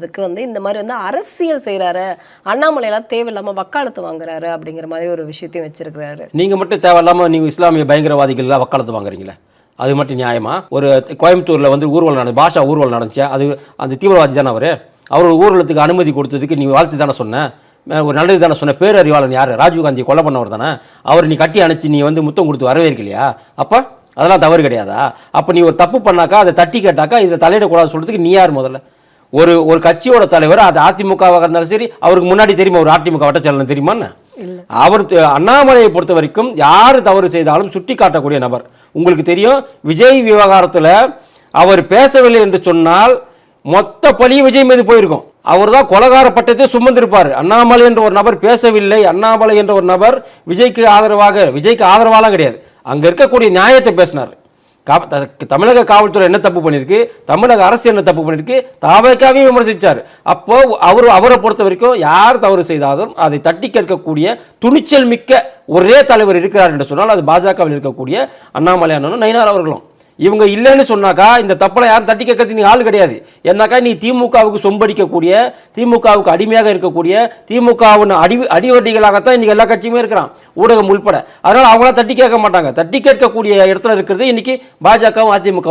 அதுக்கு வந்து இந்த மாதிரி வந்து அரசியல் செய்கிறாரு அண்ணாமலையெல்லாம் தேவையில்லாமல் வக்காலத்து வாங்குறாரு அப்படிங்கிற மாதிரி ஒரு விஷயத்தையும் வச்சிருக்கிறாரு. நீங்கள் மட்டும் தேவையில்லாமல் நீங்கள் இஸ்லாமிய பயங்கரவாதிகள்லாம் வக்காலத்து வாங்குறீங்களே? அது மட்டும் நியாயமா? ஒரு கோயம்புத்தூரில் வந்து ஊர்வலம் நடந்து பாஷா ஊர்வலம் நடந்துச்சு. அது அந்த தீவிரவாதி தானே அவர்? அவரோட ஊர்வலத்துக்கு அனுமதி கொடுத்ததுக்கு நீ வாழ்த்து தானே சொன்னேன் ஒரு நல்லது தானே சொன்ன? பேரறிவாளன் யார்? ராஜீவ்காந்தி கொலை பண்ணவர் தானே? அவர் நீ கட்டி அணைச்சி நீ வந்து முத்தம் கொடுத்து வரவேற்கலையா? அப்போ அதெல்லாம் தவறு கிடையாதா? அப்போ நீ ஒரு தப்பு பண்ணாக்கா அதை தட்டி கேட்டாக்கா இதை தலையிடக்கூடாது சொல்கிறதுக்கு நீ யார் முதல்ல? ஒரு ஒரு கட்சியோட தலைவர் அது அதிமுகவாக இருந்தாலும் சரி அவருக்கு முன்னாடி தெரியுமா ஒரு அதிமுக வட்டச்செயலன் தெரியுமான்னு அவர் அண்ணாமலையை பொறுத்த வரைக்கும் யார் தவறு செய்தாலும் சுட்டி காட்டக்கூடிய நபர். உங்களுக்கு தெரியும் விஜய் விவகாரத்தில் அவர் பேசவில்லை என்று சொன்னால் மொத்த பழி விஜய் மீது போயிருக்கும். அவர் தான் கொலகார பட்டத்தை சுமந்திருப்பார். அண்ணாமலை என்ற ஒரு நபர் பேசவில்லை அண்ணாமலை என்ற ஒரு நபர் விஜய்க்கு ஆதரவாக விஜய்க்கு ஆதரவாலாம் கிடையாது. அங்க இருக்கக்கூடிய நியாயத்தை பேசினார். தமிழக காவல்துறை என்ன தப்பு பண்ணியிருக்கு தமிழக அரசு என்ன தப்பு பண்ணியிருக்கு தாவேக்காவையும் விமர்சித்தார் அப்போ அவர் அவரை பொறுத்த வரைக்கும் யார் தவறு செய்தாலும் அதை தட்டி கேட்கக்கூடிய துணிச்சல் மிக்க ஒரே தலைவர் இருக்கிறார் என்று சொன்னால் அது பாஜகவில் இருக்கக்கூடிய அண்ணாமலை அண்ணனும் நயினார் அவர்களும். இவங்க இல்லைன்னு சொன்னாக்கா இந்த தப்பலை யாரும் தட்டி கேட்கறதுக்கு நீ ஆள் கிடையாது. ஏன்னாக்கா நீ திமுகவுக்கு சொம்படிக்கக்கூடிய திமுகவுக்கு அடிமையாக இருக்கக்கூடிய திமுகவின் அடி அடிவட்டிகளாகத்தான் இன்றைக்கி எல்லா கட்சியுமே இருக்கிறான். ஊடகம் உள்பட. அதனால் அவங்களாம் தட்டி கேட்க மாட்டாங்க. தட்டி கேட்கக்கூடிய இடத்துல இருக்கிறது இன்றைக்கி பாஜகவும் அதிமுக